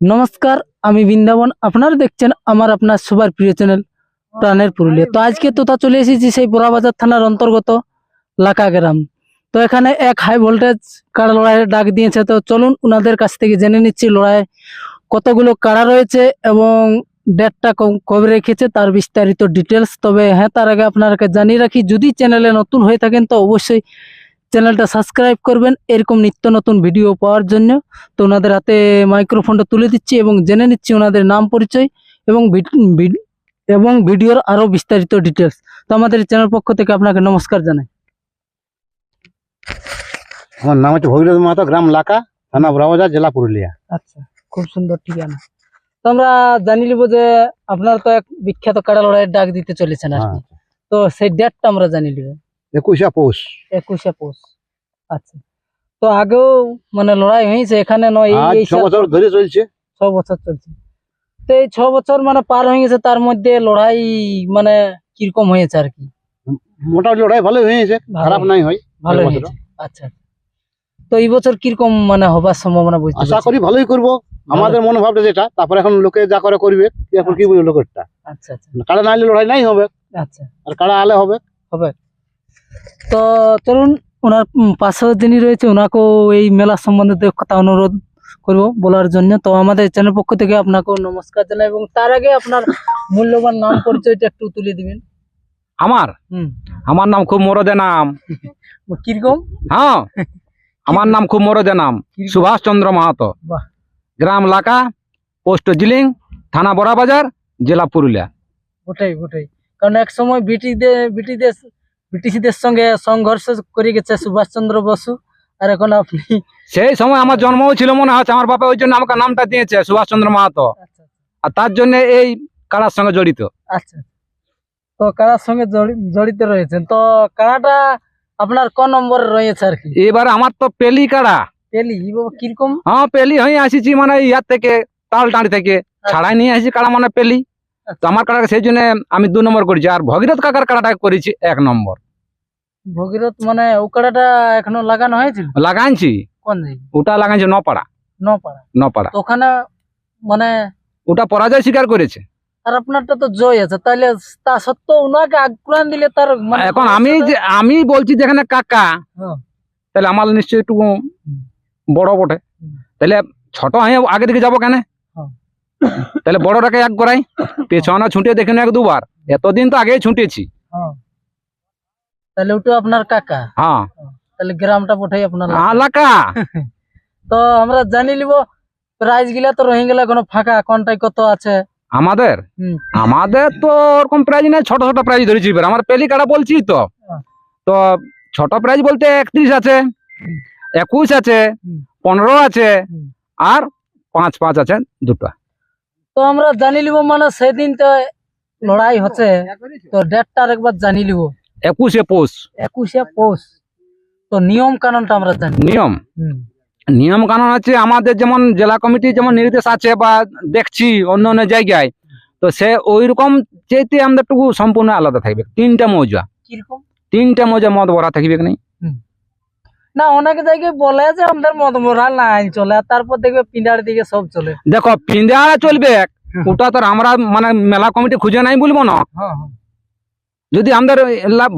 নমস্কার, আমি বৃন্দাবন। আপনারা দেখছেন আমার আপনার সবার প্রিয় চ্যানেল প্রাণের পুরুলিয়া। তো আজকে তোতা চলে এসেছি সেই বোরাবাজার থানার অন্তর্গত লাকা গ্রাম তো এখানে এক হাই ভোল্টেজ কাড়া লড়াইয়ের ডাক দিয়েছে। তো চলুন ওনাদের কাছ থেকে জেনে নিচ্ছি লড়াই কতগুলো কাড়া রয়েছে এবং ডেটটা কবে রেখেছে তার বিস্তারিত ডিটেলস তবে হ্যাঁ তার আগে আপনাকে জানিয়ে রাখি, যদি চ্যানেলে নতুন হয়ে থাকেন তো অবশ্যই চ্যানেলটা সাবস্ক্রাইব করবেন। এরকম নিত্য নতুন ভিডিও পাওয়ার জন্য তো ওনাদের হাতে মাইক্রোফোনটা তুলে দিচ্ছি এবং জেনে নিচ্ছি ওনাদের নাম পরিচয় এবং এবং ভিডিওর আরও বিস্তারিত ডিটেলস তো আমাদের চ্যানেল পক্ষ থেকে আপনাকে নমস্কার জানাই। আমার নাম হচ্ছে ভগীরথ মাহাতো গ্রাম লাকা থানা বড়াবাজার জেলা পুরুলিয়া। আচ্ছা খুব সুন্দর ঠিকানা। তো আমরা জানি নিব যে আপনার তো এক বিখ্যাত কাড়া লড়াইয়ের ডাক দিতে চলেছেন আর হ্যাঁ। তো সেই ডেটটা আমরা জানি নিব। একুশে পৌষ একুশে পৌষ আচ্ছা। তো আগেও মানে লড়াই হয়েছে এখানে নয় এই- ছ বছর ধরে চলছে। ছ বছর চলছে। তো এই ছ বছর মানে পার হয়ে গেছে তার মধ্যে লড়াই মানে কীরকম হয়েছে আর কি? মোটামুটি লড়াই ভালোই হয়েছে খারাপ নাই হয়। ভালো হয়েছে। আচ্ছা। তো এই বছর কীরকম মানে হবার সম্ভাবনা বুঝতে আশা করি ভালোই করব। আমাদের মনোভাবটা যেটা তারপরে এখন লোকে যা করে করবে এখন কি বলব লোকেরটা? আচ্ছা আচ্ছা। কাড়া না লড়াই নাই হবে। আচ্ছা। আর কাড়া আলে হবে। হবে। তো চলুন ওনার পাশেও যিনি রয়েছে ওনাকেও এই মেলা সম্বন্ধে কথা অনুরোধ করব বলার জন্য। তো আমাদের চ্যানেল পক্ষ থেকে আপনাকেও নমস্কার জানাই এবং তার আগে আপনার মূল্যবান নাম পরিচয়টা একটু তুলে দিবেন। আমার? হুম। আমার নাম খুব মরদে নাম। কীরকম? হ্যাঁ। আমার নাম খুব মরদে নাম। সুভাষ চন্দ্র মাহাতো। গ্রাম লাকা পোস্ট জিলিং থানা বড়াবাজার জেলা পুরুলিয়া। ওটাই ওটাই। কারণ এক সময় ব্রিটিশদের ব্রিটিশদের ব্রিটিশদের সঙ্গে সংঘর্ষ করে গেছে সুভাষচন্দ্র বসু। আর এখন আপনি সেই সময় আমার জন্মও ছিল মনে হচ্ছে আমার বাবা ওই জন্য আমাকে নামটা দিয়েছে সুভাষ চন্দ্র মাহাতো। আচ্ছা আর তার জন্য এই কারার সঙ্গে জড়িত। আচ্ছা। তো কারার সঙ্গে জড়ি- জড়িত রয়েছেন। তো কারাটা আপনার ক নম্বর রয়েছে আর কি? এবার আমার তো পেলি কারা? পেলি কীরকম? হ্যাঁ পেলি হয়ে আসিছি মানে ইয়ার থেকে তাল টাঁড়ি থেকে। ছাড়াই নিয়ে আসি কাড়া মানে পেলি। তো আমার কাড়াকে সেই জন্য আমি দু নম্বর করেছি। আর ভগীরথ কাকার কাড়াটা করেছি এক নম্বর। ভগীরথ মানে ও কারাটা এখনও লাগানো হয়েছিল? লাগাইছি। কোন জায়গায় ওটা লাগাইছি নপাড়া। নপাড়া। নপাড়া। ওখানে মানে ওটা পরাজয় স্বীকার করেছে। আর আপনারটা তো জয় আছে তাহলে তা সত্ত্বেও ওনাকে আগ্রান দিলে তার মানে এখন আমি যে আমি বলছি যেখানে কাকা হ্যাঁ। তাহলে আমার নিশ্চয়ই একটু বড় বটে। তাহলে ছোট হয়ে আগে দিকে যাব কেন? হ্যাঁ। তাহলে বড়টাকে এক করাই পেছনে ছুটে দেখে এক দুবার। এতদিন তো আগেই ছুটেছি। হ্যাঁ। তাহলে ওটা আপনার কাকা হ্যাঁ তাহলে গ্রামটা পঠাই আপনার আলাকা তো আমরা জানি নিব প্রাইজগুলা তো রয়ে গেলে কোনো ফাঁকা কোনটাই কত আছে আমাদের আমাদের তো ওরকম প্রাইজ নাই ছোট ছোট প্রাইজ ধরেছি এবার আমার পেলি কাটা বলছি তো হ্যাঁ। তো ছোট প্রাইজ বলতে একত্রিশ আছে। একুশ আছে। পনেরো আছে আর পাঁচ পাঁচ আছে দুটো তো আমরা জানি নিব মানে সেদিন তো লড়াই হচ্ছে তো ডেটটার একবার জানি নিব একুশে পৌষ। একুশে পৌষ। তো নিয়ম কানুনটা আমরা জানি। নিয়ম? নিয়ম কানুন আছে আমাদের যেমন জেলা কমিটি যেমন নির্দেশ আছে বা দেখছি অন্য অন্য জায়গায় তো সে ওই রকম চাইতে আমাদের টুকু সম্পূর্ণ আলাদা থাকবে। তিনটা মৌজা। কীরকম? তিনটা মৌজা মদ ভরা থাকবে নাই? না অনেক জায়গায় বলে যে আমাদের মদ মরাল নাই চলে আর তারপর দেখবে পিন্ডার দিকে সব চলে। দেখো পিঁধা চলবে। ওটা তো আমরা মানে মেলা কমিটি খুঁজে নাই বলব না। হ্যাঁ হ্যাঁ। যদি আমাদের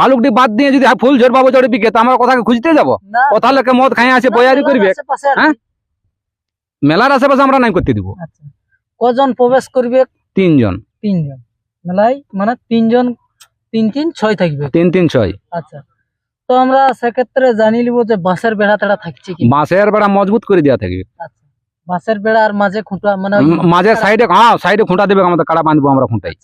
ভালুকটি বাদ দিয়ে যদি ফুল ঝোর পাবো চড়ে বিকে তো আমরা কোথাকে খুঁজতে যাব? কোথা লোকে মদ খাই আছে বয়ারি করবে। হ্যাঁ? মেলার আশেপাশে আমরা নাই করতে দিব। আচ্ছা। কজন প্রবেশ করবে? তিনজন। তিনজন। মেলায় মানে তিনজন তিন তিন ছয় থাকবে। তিন তিন ছয়। আচ্ছা। তো আমরা সেক্ষেত্রে জানি নিব যে বাঁশের বেড়া তেড়া থাকছে কি বাঁশের বেড়া মজবুত করে দেওয়া থাকবে। আচ্ছা। বাঁশের বেড়া আর মাঝে খুঁটা মানে মাঝে সাইডে হ্যাঁ সাইডে খুঁটা দেবে আমাদের কাড়া বাঁধবো আমরা খুঁটাই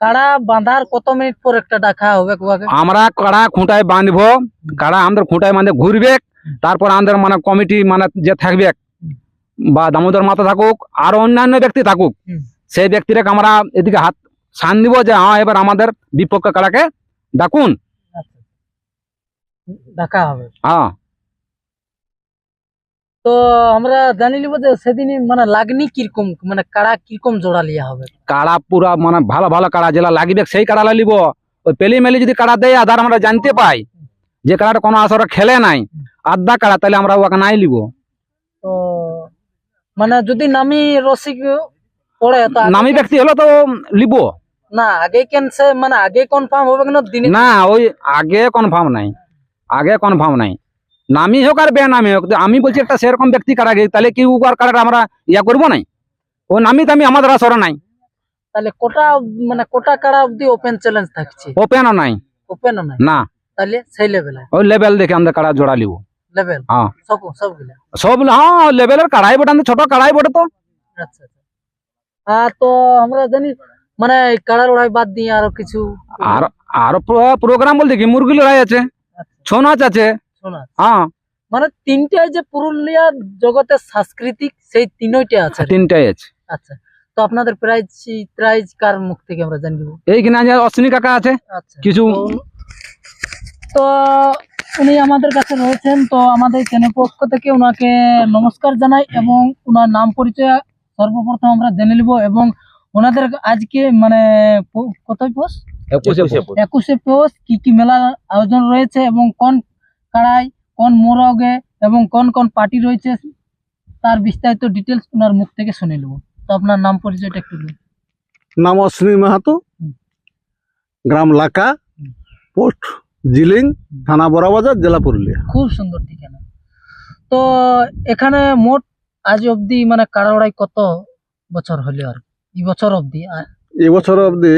কাড়া বাঁধার কত মিনিট পর একটা ডাকা হবে আমরা কাড়া খুঁটায় বাঁধবো কাড়া আমাদের খুঁটায় মানে ঘুরবে তারপর আমাদের মানে কমিটি মানে যে থাকবে বা দামোদর মাথা থাকুক আর অন্যান্য ব্যক্তি থাকুক সেই ব্যক্তিরা আমরা এদিকে হাত সান দিব যে হ্যাঁ এবার আমাদের বিপক্ষ কাড়াকে ডাকুন। আচ্ছা। ডাকা হবে। হ্যাঁ তো আমরা জানি নিব যে সেদিনই মানে লাগনি কীরকম মানে কাড়া কীরকম জোড়া লিয়া হবে? কাড়া পুরা মানে ভালো ভালো কাড়া যেটা লাগবে সেই কাড়া লিব। ওই পেলি মেলি যদি কাড়া দেয় আধার আমরা জানতে পাই যে কাড়াটা কোনো আসরে খেলে নাই আধা কাড়া তাহলে আমরা ওকে নাই লিব। তো মানে যদি নামি রসিক পড়ে তো নামি ব্যক্তি হলে তো লিব। না আগে ক্যান্সে মানে আগে কনফার্ম হবে না দিনে না ওই আগে কনফার্ম নাই। আগে কনফার্ম নাই। নামি হোক আর বেনামি হোক আমি বলছি একটা সেরকম ব্যক্তি কারা গে তাহলে কি উকার কারাটা আমরা ইয়া করব নাই? ও নামি তামি আমাদের আসরে নাই। তাহলে কোটা মানে কোটা কারা অব্দি ওপেন চ্যালেঞ্জ থাকছে? ওপেনও নাই। ওপেনও নাই? না। তাহলে সেই লেভেলে ওই লেভেল দেখে আমাদের কারা জোড়া লিব লেভেল হ্যাঁ। সব সবগুলা? সব হ্যাঁ লেভেলের কাড়াই বটে আমাদের ছোট কাড়াই বটে তো। আচ্ছা আচ্ছা। আর তো আমরা জানি মানে কাড়া লড়াই বাদ দিয়ে আরও কিছু আর আর প্রোগ্রাম বলতে কি মুরগি লড়াই আছে ছৌ নাচ আছে। হ্যাঁ। মানে তিনটাই যে পুরুলিয়া জগতে সাংস্কৃতিক সেই তিনটা আছে। তিনটাই আছে। আচ্ছা তো আপনাদের প্রাইজ প্রাইজ কার মুখ থেকে আমরা জানব? এইখানে আছে অশ্বিনী কাকা আছে। আচ্ছা। কিছু তো- উনি আমাদের কাছে রয়েছেন তো আমাদের চ্যানেল পক্ষ থেকে ওনাকে নমস্কার জানাই এবং ওনার নাম পরিচয় সর্বপ্রথম আমরা জেনে নিব এবং ওনাদের আজকে মানে কোথায় পোষ একুশে পৌষ কি কি মেলার আয়োজন রয়েছে এবং কোন কাড়াই কোন মোরগে এবং কোন কোন পার্টি রয়েছে তার বিস্তারিত ডিটেলস ওনার মুখ থেকে শুনে নেব। তো আপনার নাম পরিচয়টা একটু দিন। নাম অশ্বিনী মাহাতো। গ্রাম লাকা পোস্ট জিলিং থানা বড়াবাজার জেলা পুরুলিয়া। খুব সুন্দর ঠিকানা। তো এখানে মোট আজ অবধি মানে কাড়াড়াই কত বছর হলো আর? এই বছর অবধি আর এই বছর অবধি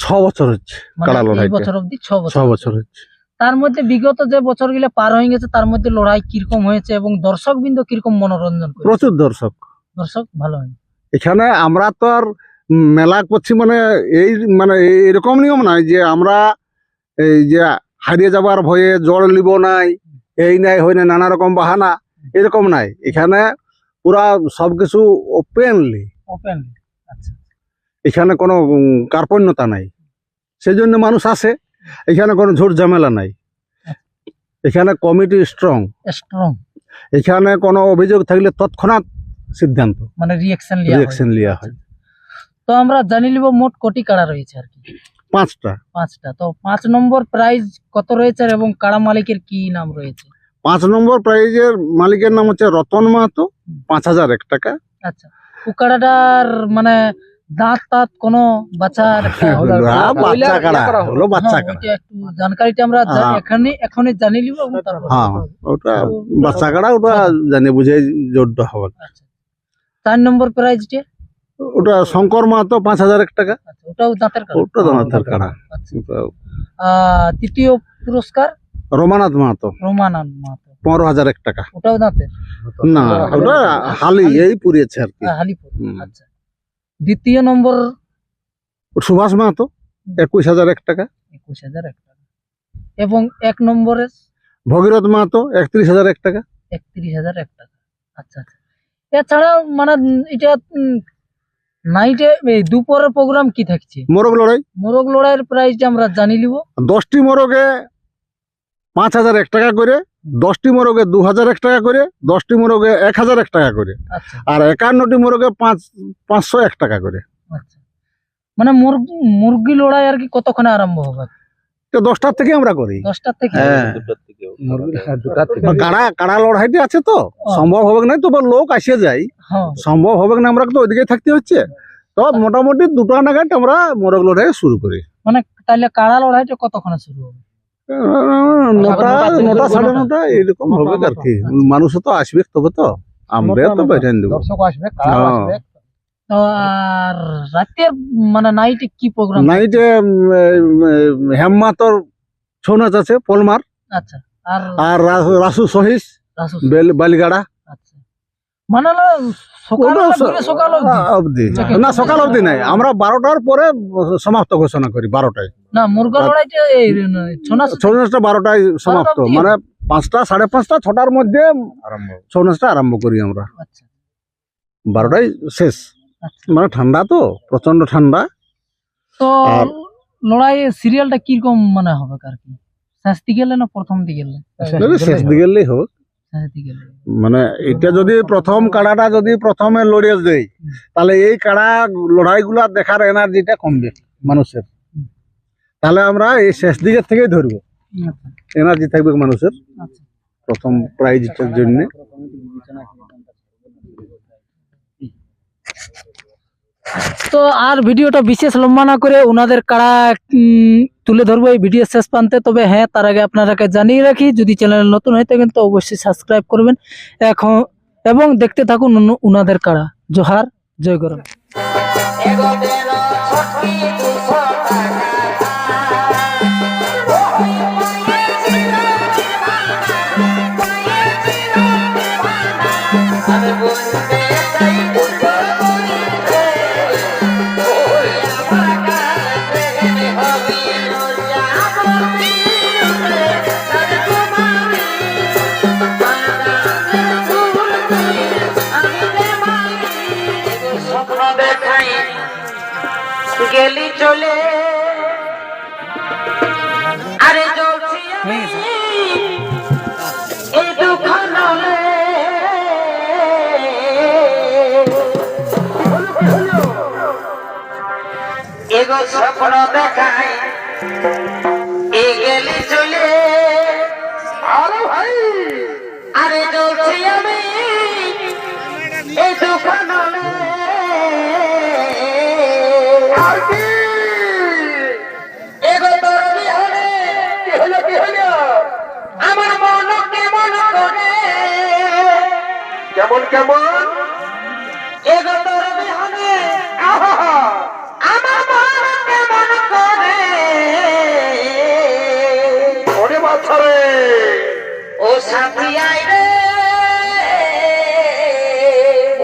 ছ বছর হচ্ছে মানে এই লড়াইতে। বছর অবধি ছ ছ বছর বছর হচ্ছে। তার মধ্যে বিগত যে বছরগুলো পার হয়ে গেছে তার মধ্যে লড়াই কীরকম হয়েছে এবং দর্শক বিন্দু কীরকম মনোরঞ্জন প্রচুর দর্শক। দর্শক ভালো এখানে আমরা তো আর মেলা করছি মানে এই মানে এরকম নিয়ম নাই যে আমরা এই যে হারিয়ে যাবার ভয়ে জল নিব নাই এই নাই হয় না নানা রকম বাহানা এরকম নাই। এখানে পুরা সবকিছু ওপেনলি ওপেনলি আচ্ছা। এখানে কোনো কার্পণ্যতা নাই। সেই জন্য মানুষ আসে এখানে কোনো ঝুট ঝামেলা নাই। এখানে কমিটি স্ট্রং স্ট্রং এখানে কোনো অভিযোগ থাকলে তৎক্ষণাৎ সিদ্ধান্ত। মানে রিয়েকশন রিয়েকশন লিয়া হয়। তো আমরা জানি লিব মোট কোটি কাড়া রয়েছে আর কি। পাঁচটা। পাঁচটা। তো পাঁচ নম্বর প্রাইজ কত রয়েছে আর এবং কাড়া মালিকের কি নাম রয়েছে? পাঁচ নম্বর প্রাইজের মালিকের নাম হচ্ছে রতন মাহাতো পাঁচ হাজার এক টাকা। আচ্ছা। কুকাড়াটার মানে দাঁত তাঁত কোনো বাচ্চার হলো কি। হ্যাঁ, বাচ্চা কাড়া হলো বাচ্চা হ্যাঁ, কাড়া একটু জানকারিটা আমরা হ্যাঁ। এখানে এখনই জানি হ্যাঁ ওটা বাচ্চা কাড়া ওটা জানি বুঝে জোরড হবে। আচ্ছা। চার নম্বর প্রাইজটা ওটা শঙ্কর মাহাতো পাঁচ হাজার এক টাকা। আচ্ছা ওটাও দাঁতের কাড়া ওটা দাঁতের কাড়া আচ্ছা। আহ, তৃতীয় পুরস্কার? রমানাথ মাহাতো। রোমানন্দ মাহাতো। পনেরো হাজার এক টাকা। ওটাও দাঁতের? না ওটা হালি এই পুড়িয়েছে আর কি। হুম। আচ্ছা। দ্বিতীয় নম্বর সুভাষ মাহাতো একুশ হাজার এক টাকা। একুশ হাজার এক টাকা। এবং এক নম্বরে ভগীরথ মাহাতো একত্রিশ হাজার এক টাকা। একত্রিশ হাজার এক টাকা। আচ্ছা আচ্ছা। এছাড়া মানে এটা নাইটে দুপুরের প্রোগ্রাম কি থাকছে? মোরগ লড়াই। মোরগ লড়াইয়ের প্রাইসটা আমরা জানি লিব দশটি মোরগে পাঁচ হাজার এক টাকা করে দশটি মোরগে দু হাজার এক টাকা করে দশটি মোরগে এক হাজার এক টাকা করে আচ্ছা। আর একান্নটি মোরগে পাঁচ পাঁচশো এক টাকা করে। আচ্ছা। মানে মুরগি মুরগি লড়াই আর কি কতক্ষণে আরম্ভ হবে? তো দশটার থেকে আমরা করি। দশটার থেকে? হ্যাঁ। কাড়া কাড়া লড়াইটি আছে তো? সম্ভব হবে না তবে লোক আসে যায়। হ্যাঁ। সম্ভব হবে না আমরা তো ওইদিকে থাকতে হচ্ছে। তো মোটামুটি দুটো নাগাদ আমরা মোরগ লড়াই শুরু করি। মানে তাহলে কাড়া লড়াইটা কতক্ষণে শুরু হবে? নটা নটা সাড়ে নটা এরকম হবে আর কি। মানুষ তো আসবে তবে তো আমরা তো বেঠেন দেবো। দর্শক আসবে হ্যাঁ। তো আর রাতের মানে নাইটে কি প্রোগ্রাম নাইটে হেমমাতর ছৌ নাচ আছে পলমার। আচ্ছা আর আর রাসু সহিস বালিগাড়া। আচ্ছা। মানে সকাল অবধি? অবধি? না সকাল অবধি নাই। আমরা বারোটার পরে সমাপ্ত ঘোষণা করি বারোটায়। না মুরগা লড়াইটা এই ছোনা ছৌ নাচটা? বারোটায় সমাপ্ত। মানে পাঁচটা সাড়ে পাঁচটা ছটার মধ্যে ছৌ নাচটা আরম্ভ করি আমরা। আচ্ছা। বারোটায় শেষ। আচ্ছা। মানে ঠান্ডা তো প্রচণ্ড ঠান্ডা। তো লড়াই সিরিয়ালটা কীরকম মানে হবে আর কি? শেষ দিকে না প্রথম দিকে শেষ দিকে হোক। মানে এটা যদি প্রথম কাড়াটা যদি প্রথমে লড়িয়ে দেয় তাহলে এই কাড়া লড়াইগুলা দেখার এনার্জিটা কমবে মানুষের। তাহলে আমরা এই শেষ দিকের থেকেই ধরবো। আচ্ছা। এনার্জি থাকবে মানুষের। আচ্ছা। প্রথম প্রাইজটার জন্য। তো আর ভিডিওটা বিশেষ লম্বা না করে ওনাদের কারা উম, তুলে ধরবো এই ভিডিও শেষ প্রান্তে। তবে হ্যাঁ তার আগে আপনারাকে জানিয়ে রাখি যদি চ্যানেল নতুন হয়ে থাকেন তো অবশ্যই সাবস্ক্রাইব করবেন। এখন এবং দেখতে থাকুন উনাদের কাড়া জোহার জয় গরম গেলি চলে। আরে জ্বলছি এই দুঃখ নলে। এগো স্বপ্ন দেখাই। কেমন? কেমন এগো তোর বিহনে। আমার মন কেমন করে? ওরে বাচ্চা রে। ও সাথী আই রে।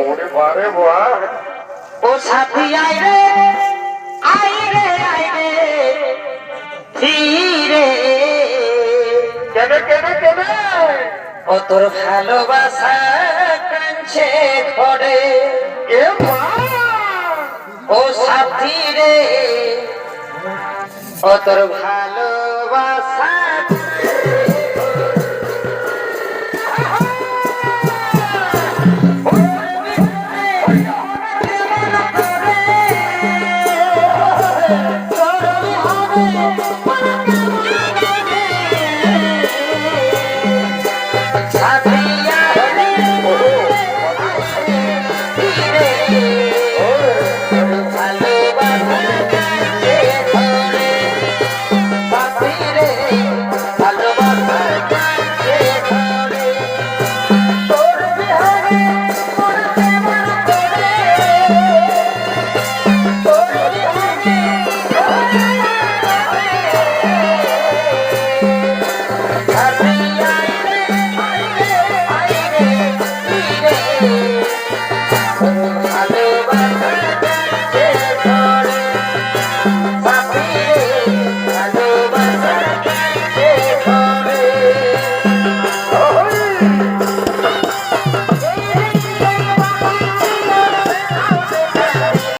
ওরে বারে ও সাথী আই রে। আই রে আই রে। ধীরে। কেনে কেনে কেনে? ও তোর ভালোবাসা। কাঞ্ছে ঘরে। ও সাথী রে তোর ভালোবাসা